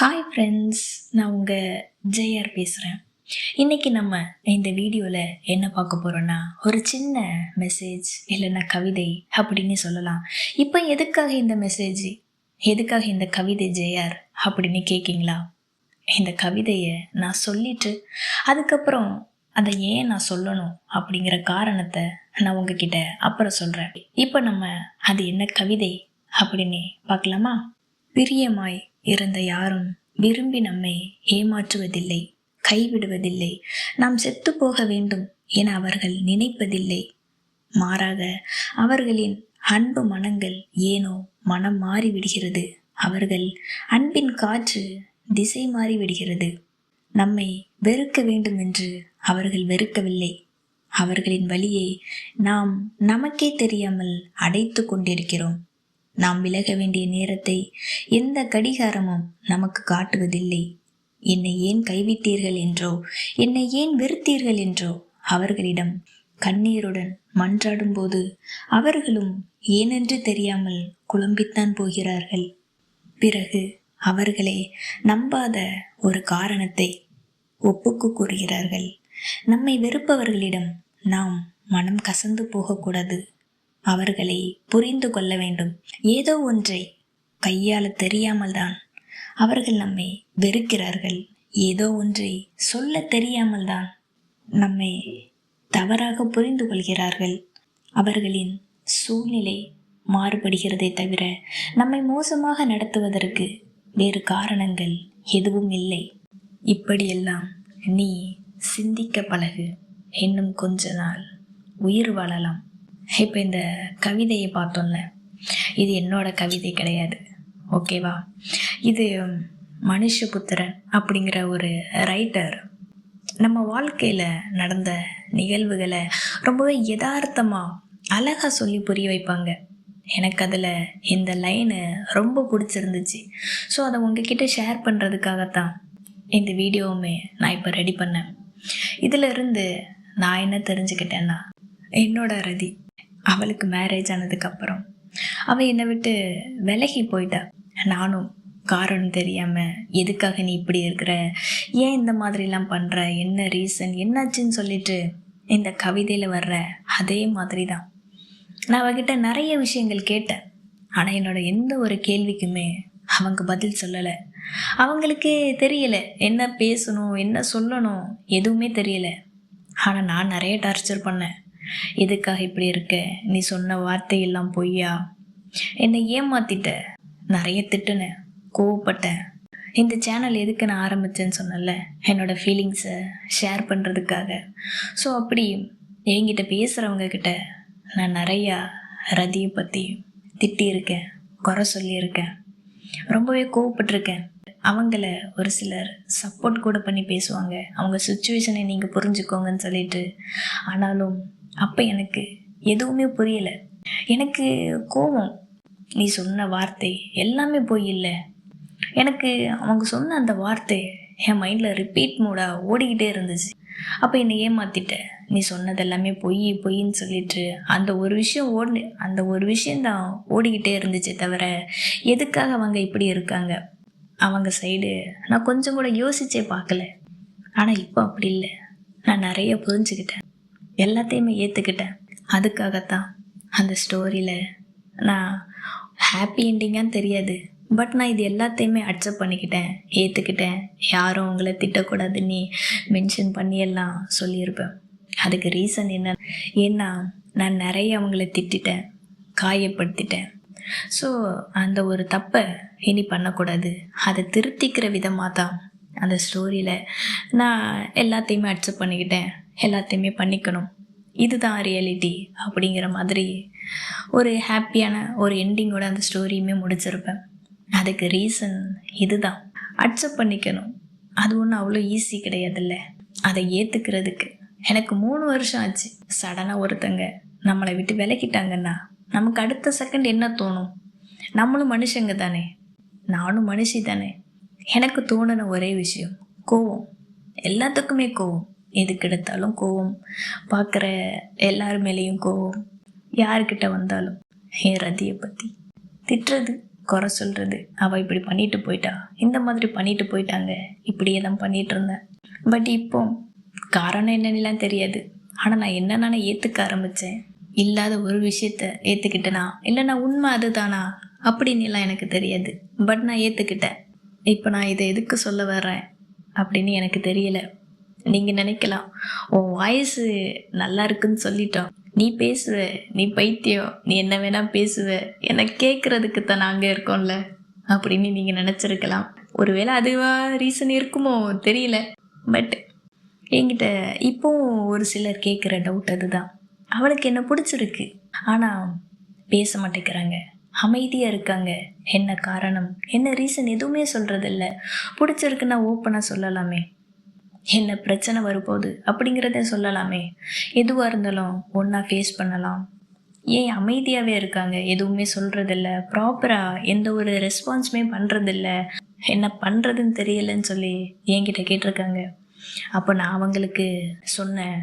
Hi friends நான் உங்கள் ஜெயர் பேசுகிறேன் இன்றைக்கி நம்ம இந்த வீடியோவில் என்ன பார்க்க போகிறோன்னா ஒரு சின்ன மெசேஜ் இல்லைன்னா கவிதை அப்படின்னு சொல்லலாம். இப்போ எதுக்காக இந்த மெசேஜ் எதுக்காக இந்த கவிதை ஜெயர் அப்படின்னு கேட்கிங்களா இந்த கவிதையை நான் சொல்லிட்டு அதுக்கப்புறம் அதை ஏன் நான் சொல்லணும் அப்படிங்கிற காரணத்தை நான் உங்ககிட்ட அப்புறம் சொல்கிறேன் இப்போ நம்ம அது என்ன கவிதை அப்படின்னு பார்க்கலாமா? பிரியமாய் இருந்த யாரும் விரும்பி நம்மை ஏமாற்றுவதில்லை கைவிடுவதில்லை. நாம் செத்து போக வேண்டும் என அவர்கள் நினைப்பதில்லை. மாறாக அவர்களின் அன்பு மனங்கள் ஏனோ மனம் மாறிவிடுகிறது. அவர்கள் அன்பின் காற்று திசை மாறிவிடுகிறது. நம்மை வெறுக்க வேண்டும் என்று அவர்கள் வெறுக்கவில்லை. அவர்களின் வழியை நாம் நமக்கே தெரியாமல் அடைத்து கொண்டிருக்கிறோம். நாம் விலக வேண்டிய நேரத்தை எந்த கடிகாரமும் நமக்கு காட்டுவதில்லை. என்னை ஏன் கைவிட்டீர்கள் என்றோ என்னை ஏன் வெறுத்தீர்கள் என்றோ அவர்களிடம் கண்ணீருடன் மன்றாடும்போது அவர்களும் ஏனென்று தெரியாமல் குழம்பித்தான் போகிறார்கள். பிறகு அவர்களே நம்பாத ஒரு காரணத்தை ஒப்புக்கு கூறுகிறார்கள். நம்மை வெறுப்பவர்களிடம் நாம் மனம் கசந்து போகக்கூடாது. அவர்களை புரிந்து கொள்ள வேண்டும். ஏதோ ஒன்றை கையாள தெரியாமல் தான் அவர்கள் நம்மை வெறுக்கிறார்கள். ஏதோ ஒன்றை சொல்ல தெரியாமல் தான் நம்மை தவறாக புரிந்து கொள்கிறார்கள். அவர்களின் சூழ்நிலை மாறுபடுகிறதே தவிர நம்மை மோசமாக நடத்துவதற்கு வேறு காரணங்கள் எதுவும் இல்லை. இப்படியெல்லாம் நீ சிந்திக்க பழகு. இன்னும் கொஞ்ச நாள் உயிர் வாழலாம். இப்போ இந்த கவிதையை பார்த்தோம்ல இது என்னோட கவிதை கிடையாது ஓகேவா இது மனுஷபுத்திரன் அப்படிங்கிற ஒரு ரைட்டர் நம்ம வாழ்க்கையில் நடந்த நிகழ்வுகளை ரொம்பவே யதார்த்தமாக அழகாக சொல்லி புரிய வைப்பாங்க. எனக்கு அதில் இந்த லைனு ரொம்ப பிடிச்சிருந்துச்சு. ஸோ அதை உங்ககிட்ட ஷேர் பண்ணுறதுக்காகத்தான் இந்த வீடியோவுமே நான் இப்போ ரெடி பண்ணேன். இதிலிருந்து நான் என்ன தெரிஞ்சுக்கிட்டேன்னா என்னோட ரதி. அவளுக்கு மேரேஜ் ஆனதுக்கப்புறம். அவள் என்னை விட்டு விலகி போயிட்டா. நானும் காரணம் தெரியாமல் எதுக்காக நீ இப்படி இருக்கிற? ஏன் இந்த மாதிரிலாம் பண்ணுற என்ன ரீசன் என்னாச்சுன்னு சொல்லிட்டு இந்த கவிதையில் வர்ற அதே மாதிரி தான் நான் அவகிட்ட நிறைய விஷயங்கள் கேட்டேன். ஆனால் என்னோட எந்த ஒரு கேள்விக்குமே அவங்க பதில் சொல்லலை. அவங்களுக்கே தெரியல. என்ன பேசணும்? என்ன சொல்லணும்? எதுவுமே தெரியல. ஆனால் நான் நிறைய டார்ச்சர் பண்ணேன். எதுக்காக இப்படி இருக்க? நீ சொன்ன வார்த்தையெல்லாம் பொய்யா? என்னை ஏமாத்திட்ட. நிறைய திட்டுனேன் கோவப்பட்டேன் இந்த சேனல் எதுக்கு நான் ஆரம்பித்தேன்னு சொன்னல என்னோட ஃபீலிங்ஸை ஷேர் பண்ணுறதுக்காக ஸோ அப்படி என்கிட்ட பேசுகிறவங்க கிட்ட நான் நிறையா ரதியை பற்றி திட்டியிருக்கேன் குறை சொல்லியிருக்கேன். ரொம்பவே கோவப்பட்டிருக்கேன். அவங்கள ஒரு சிலர் சப்போர்ட் கூட பண்ணி பேசுவாங்க. அவங்க சுச்சுவேஷனை நீங்கள் புரிஞ்சுக்கோங்கன்னு சொல்லிட்டு. ஆனாலும் அப்போ எனக்கு எதுவுமே புரியலை. எனக்கு கோபம் நீ சொன்ன வார்த்தை எல்லாமே போய் இல்லை எனக்கு அவங்க சொன்ன அந்த வார்த்தை என் மைண்டில் ரிப்பீட் மூடாக ஓடிக்கிட்டே இருந்துச்சு. அப்போ என்னை ஏமாத்திட்ட. நீ சொன்னது எல்லாமே பொய் பொய்ன்னு சொல்லிட்டு அந்த ஒரு விஷயம் ஓடி அந்த ஒரு விஷயந்தான் ஓடிக்கிட்டே இருந்துச்சே தவிர எதுக்காக அவங்க இப்படி இருக்காங்க? அவங்க சைடு நான் கொஞ்சம் கூட யோசிச்சே பார்க்கல. ஆனால் இப்போ அப்படி இல்லை. நான் நிறைய புரிஞ்சுக்கிட்டேன். எல்லாத்தையுமே ஏற்றுக்கிட்டேன் அதுக்காகத்தான் அந்த ஸ்டோரியில் நான் ஹாப்பி என்டிங்கான்னு தெரியாது. பட் நான் இது எல்லாத்தையுமே அக்செப்ட் பண்ணிக்கிட்டேன். ஏற்றுக்கிட்டேன் யாரும் உங்களை திட்டக்கூடாதுன்னு மென்ஷன் பண்ணி எல்லாம் சொல்லியிருப்பேன். அதுக்கு ரீசன் என்ன? ஏன்னா நான் நிறைய அவங்கள திட்டிட்டேன். காயப்படுத்திட்டேன். ஸோ அந்த ஒரு தப்பை இனி பண்ணக்கூடாது. அதை திருத்திக்கிற விதமாக தான் அந்த ஸ்டோரியில் நான் எல்லாத்தையுமே அக்செப்ட் பண்ணிக்கிட்டேன். எல்லாத்தையுமே பண்ணிக்கணும். இதுதான் ரியாலிட்டி அப்படிங்கிற மாதிரி ஒரு ஹாப்பியான ஒரு எண்டிங்கோட அந்த ஸ்டோரியுமே முடிச்சிருப்பேன். அதுக்கு ரீசன் இதுதான். அக்செப்ட் பண்ணிக்கணும். அது ஒன்றும் அவ்வளோ ஈஸி கிடையாதுல்ல. அதை ஏற்றுக்கிறதுக்கு எனக்கு மூணு வருஷம் ஆச்சு. சடனாக ஒருத்தங்க நம்மளை விட்டு விலக்கிட்டாங்கன்னா நமக்கு அடுத்த செகண்ட் என்ன தோணும்? நம்மளும் மனுஷங்க தானே. நானும் மனுஷி தானே. எனக்கு தோணுன ஒரே விஷயம் கோவம். எல்லாத்துக்குமே கோவம். எதுக்கெடுத்தாலும் கோவம். பார்க்குற எல்லார் மேலேயும் கோவம். யாருக்கிட்ட வந்தாலும் என் ரதியை பற்றி திட்டுறது குறை சொல்கிறது அவள் இப்படி பண்ணிட்டு போயிட்டா. இந்த மாதிரி பண்ணிட்டு போயிட்டாங்க. இப்படியே தான் பண்ணிட்டு இருந்தேன் பட் இப்போ காரணம் என்னன்னுலாம் தெரியாது. ஆனால் நான் என்ன நான் ஏற்றுக்க ஆரம்பித்தேன் இல்லாத ஒரு விஷயத்த ஏற்றுக்கிட்டேனா இல்லை நான் உண்மை அதுதானா? அப்படின்னுலாம் எனக்கு தெரியாது. பட் நான் ஏற்றுக்கிட்டேன் இப்போ நான் இதை எதுக்கு சொல்ல வர்றேன்? அப்படின்னு எனக்கு தெரியலை. நீங்கள் நினைக்கலாம் உன் வாய்ஸு நல்லா இருக்குன்னு சொல்லிட்டோம். நீ பேசுவ நீ பைத்தியம் நீ என்ன வேணால் பேசுவ என்னை கேட்குறதுக்கு தான் நாங்கள் இருக்கோம்ல அப்படின்னு நீங்கள் நினச்சிருக்கலாம். ஒருவேளை அதுவா ரீசன் இருக்குமோ தெரியல. பட் என்கிட்ட இப்போவும் ஒரு சிலர் கேட்குற டவுட் அதுதான். அவளுக்கு என்ன பிடிச்சிருக்கு? ஆனால் பேச மாட்டேங்கிறாங்க. அமைதியாக இருக்காங்க. என்ன காரணம்? என்ன ரீசன் எதுவுமே சொல்கிறதில்ல பிடிச்சிருக்குன்னா ஓப்பனாக சொல்லலாமே. என்ன பிரச்சனை வரப்போகுது அப்படிங்கிறத சொல்லலாமே. எதுவாக இருந்தாலும் ஒன்றா ஃபேஸ் பண்ணலாம். ஏன் அமைதியாகவே இருக்காங்க? எதுவுமே சொல்கிறதில்ல ப்ராப்பராக எந்த ஒரு ரெஸ்பான்ஸுமே பண்ணுறதில்ல என்ன பண்ணுறதுன்னு தெரியலன்னு சொல்லி என்கிட்ட கேட்டிருக்காங்க. அப்போ நான் அவங்களுக்கு சொன்ன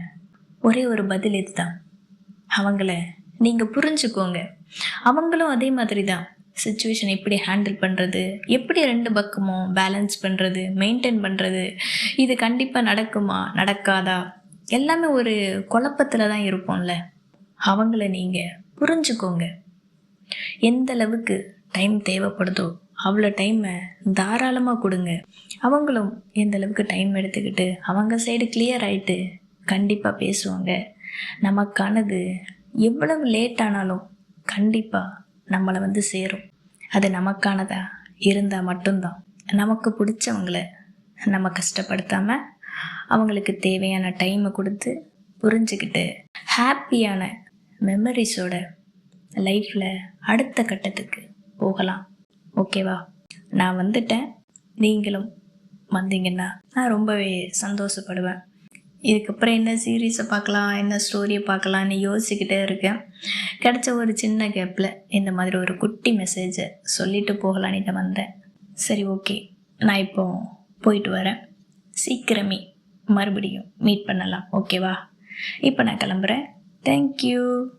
ஒரே ஒரு பதில் இதுதான். அவங்கள நீங்கள் புரிஞ்சுக்கோங்க. அவங்களும் அதே மாதிரி தான் சுச்சுவேஷன் எப்படி ஹேண்டில் பண்ணுறது எப்படி ரெண்டு பக்கமும் பேலன்ஸ் பண்ணுறது மெயின்டைன் பண்ணுறது இது கண்டிப்பாக நடக்குமா? நடக்காதா? எல்லாமே ஒரு குழப்பத்தில் தான் இருப்போம்ல. அவங்கள நீங்கள் புரிஞ்சுக்கோங்க. எந்த அளவுக்கு டைம் தேவைப்படுதோ அவ்வளோ டைமை தாராளமாக கொடுங்க. அவங்களும் எந்த அளவுக்கு டைம் எடுத்துக்கிட்டு அவங்க சைடு கிளியர் ஆகிட்டு கண்டிப்பாக பேசுவாங்க. நமக்கானது எவ்வளவு லேட் ஆனாலும் கண்டிப்பாக நம்மளை வந்து சேரும். அது நமக்கானதா? இருந்தால் மட்டும்தான். நமக்கு பிடிச்சவங்கள நம்ம கஷ்டப்படுத்தாமல் அவங்களுக்கு தேவையான டைமை கொடுத்து புரிஞ்சுக்கிட்டு ஹாப்பியான மெமரிஸோட லைஃப்பில் அடுத்த கட்டத்துக்கு போகலாம். ஓகேவா நான் வந்துட்டேன். நீங்களும் வந்தீங்கன்னா நான் ரொம்பவே சந்தோஷப்படுவேன். இதுக்கப்புறம் என்ன சீரீஸை பார்க்கலாம் என்ன ஸ்டோரியை பார்க்கலான்னு யோசிச்சுக்கிட்டே இருக்கேன். கிடச்ச ஒரு சின்ன கேப்பில் இந்த மாதிரி ஒரு குட்டி மெசேஜை சொல்லிட்டு போகலான்ட்டு வந்தேன். சரி ஓகே நான் இப்போ போயிட்டு வரேன். சீக்கிரமே மறுபடியும் மீட் பண்ணலாம். ஓகேவா இப்போ நான் கிளம்புறேன். தேங்க்யூ